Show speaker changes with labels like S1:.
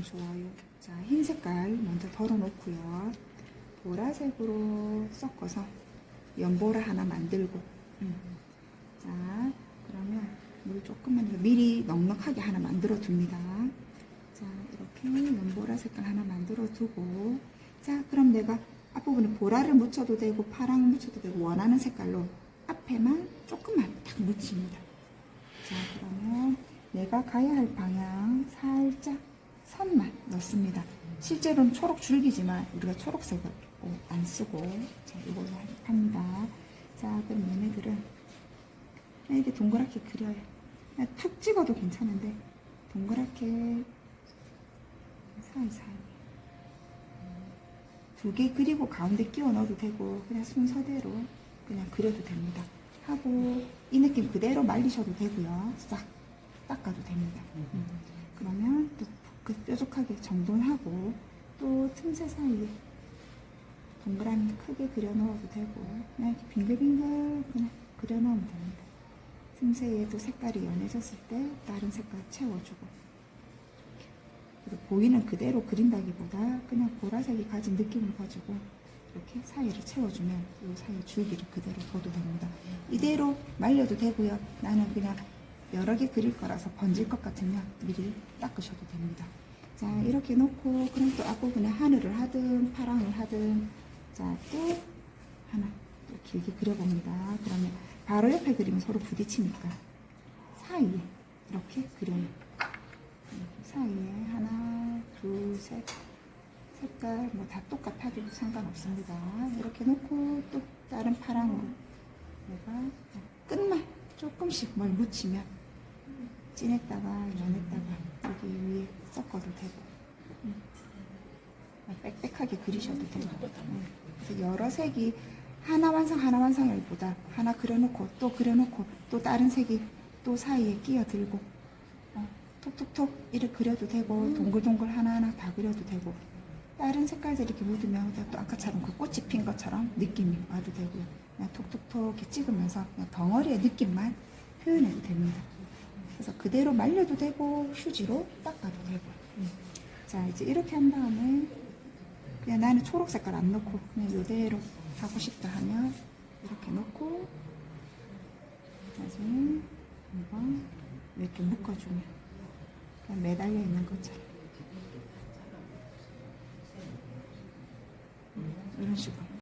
S1: 되면 좋아요. 자, 흰 색깔 먼저 덜어놓고요. 보라색으로 섞어서 연보라 하나 만들고. 음. 자, 그러면 물 조금만 더 미리 넉넉하게 하나 만들어 둡니다. 자, 이렇게 연보라 색깔 하나 만들어 두고. 자, 그럼 내가 앞부분에 보라를 묻혀도 되고 파랑 묻혀도 되고 원하는 색깔로 앞에만 조금만 딱 묻힙니다. 자, 그러면 내가 가야 할 방향 살짝 선만 넣습니다. 실제로는 초록 줄기지만 우리가 초록색을 어, 안 쓰고 자, 이걸로 합니다. 자, 그럼 얘네들은 그냥 이렇게 동그랗게 그려요. 그냥 툭 찍어도 괜찮은데 동그랗게 사이사이 두 개 그리고 가운데 끼워 넣어도 되고 그냥 순서대로 그냥 그려도 됩니다. 하고 이 느낌 그대로 말리셔도 되고요. 싹 닦아도 됩니다. 음. 뾰족하게 정돈하고 또 틈새 사이에 동그라미 크게 그려 넣어도 되고 그냥 이렇게 빙글빙글 그냥 그려 넣으면 됩니다. 틈새에도 색깔이 연해졌을 때 다른 색깔 채워주고 보이는 그대로 그린다기보다 그냥 보라색이 가진 느낌을 가지고 이렇게 사이를 채워주면 이 사이 줄기를 그대로 둬도 됩니다. 이대로 말려도 되고요. 나는 그냥 여러 개 그릴 거라서 번질 것 같으면 미리 닦으셔도 됩니다. 자 이렇게 놓고 그럼 또 앞부분에 하늘을 하든 파랑을 하든 자 또 하나 또 길게 그려봅니다. 그러면 바로 옆에 그리면 서로 부딪히니까 사이에 이렇게 그려요. 사이에 하나 둘셋 색깔 뭐 다 똑같아도 상관없습니다. 이렇게 놓고 또 다른 파랑으로 내가 끝만 조금씩 뭘 묻히면 진했다가 연했다가 여기 위에 섞어도 되고 음. 빽빽하게 그리셔도 되고 음. 그래서 여러 색이 하나 완성 하나 완성일보다 하나 그려놓고 또 그려놓고 또 다른 색이 또 사이에 끼어들고 어, 톡톡톡 이렇게 그려도 되고 동글동글 하나하나 다 그려도 되고 다른 색깔들 이렇게 묻으면 또 아까처럼 그 꽃이 핀 것처럼 느낌이 와도 되고요. 그냥 톡톡톡 이렇게 찍으면서 그냥 덩어리의 느낌만 표현해도 됩니다. 그래서 그대로 말려도 되고 휴지로 닦아도 되고. 자 이제 이렇게 한 다음에 그냥 나는 초록 색깔 안 넣고 그냥 이대로 하고 싶다 하면 이렇게 넣고 나중에 한번 이렇게 묶어주면 그냥 매달려 있는 것처럼. 이런 식으로